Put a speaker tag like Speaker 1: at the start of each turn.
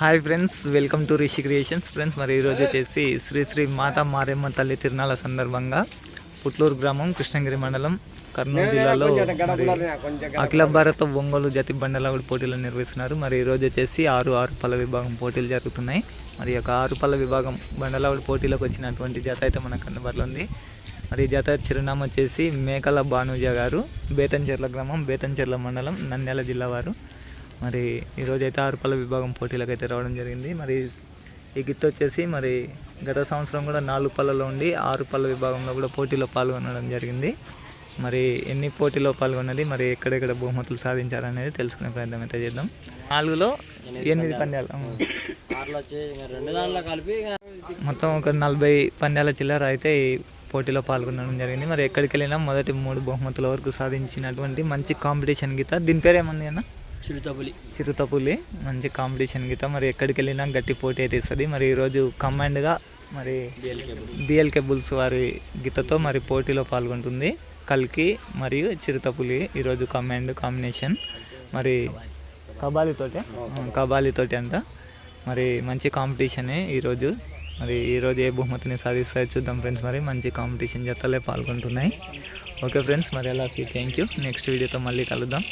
Speaker 1: Hi friends welcome to Rishi creations friends మరి ఈరోజు వచ్చేసి శ్రీ శ్రీ మాతా మారేమ్మ తల్లి తిరునాళ్ళ సందర్భంగా పుట్లూరు గ్రామం కృష్ణగిరి మండలం కర్నూలు జిల్లాలో అఖిల భారత ఒంగోలు జతి బండలాగుడు పోటీలు నిర్వహిస్తున్నారు. మరి ఈరోజు వచ్చేసి ఆరు ఆరు పళ్ళ విభాగం పోటీలు జరుగుతున్నాయి. మరి యొక్క ఆరు పళ్ళ విభాగం బండలాగుడు పోటీలోకి వచ్చినటువంటి జత అయితే మనకు అందుబాటులో ఉంది. మరి ఈ జత చిరునామా వచ్చేసి మేకల భానుజ గారు బేతంచెర్ల గ్రామం బేతంచెర్ల మండలం నంద్యాల జిల్లా వారు. మరి ఈరోజు అయితే ఆరుపల్ల విభాగం పోటీలకు అయితే రావడం జరిగింది. మరి ఈ గిత్త వచ్చేసి మరి గత సంవత్సరం కూడా నాలుగు పళ్ళలో ఉండి ఆరు పళ్ళ విభాగంలో కూడా పోటీలో పాల్గొనడం జరిగింది. మరి ఎన్ని పోటీలో పాల్గొన్నది మరి ఎక్కడెక్కడ బహుమతులు సాధించారనేది తెలుసుకునే ప్రయత్నం అయితే చేద్దాం. నాలుగులో ఎనిమిది
Speaker 2: ఇంకా
Speaker 1: మొత్తం ఒక నలభై పంద్యాల చిల్లర అయితే ఈ పోటీలో పాల్గొనడం జరిగింది. మరి ఎక్కడికి వెళ్ళినా మొదటి మూడు బహుమతుల వరకు సాధించినటువంటి మంచి కాంపిటీషన్ గీత దీని పేరు ఏమంది అన్న?
Speaker 2: చిరుతపులి.
Speaker 1: చిరుతపులి మంచి కాంపిటీషన్ గీత మరి ఎక్కడికి వెళ్ళినా గట్టి పోటీ అయితే ఇస్తుంది. మరి ఈరోజు కమాండ్గా మరి బిఎల్కే బుల్స్ వారి గీతతో మరి పోటీలో పాల్గొంటుంది కల్కి మరియు చిరుతపులి ఈరోజు కమాండ్ కాంబినేషన్ మరి కబాలితోటే? కబాలితోటి అంట. మరి మంచి కాంపిటీషనే ఈరోజు. మరి ఈరోజు ఏ బహుమతిని సాధిస్తాయో చూద్దాం ఫ్రెండ్స్. మరి మంచి కాంపిటీషన్ జతలే పాల్గొంటున్నాయి. ఓకే ఫ్రెండ్స్ మరి అలాగే థ్యాంక్ యూ నెక్స్ట్ వీడియోతో మళ్ళీ కలుద్దాం.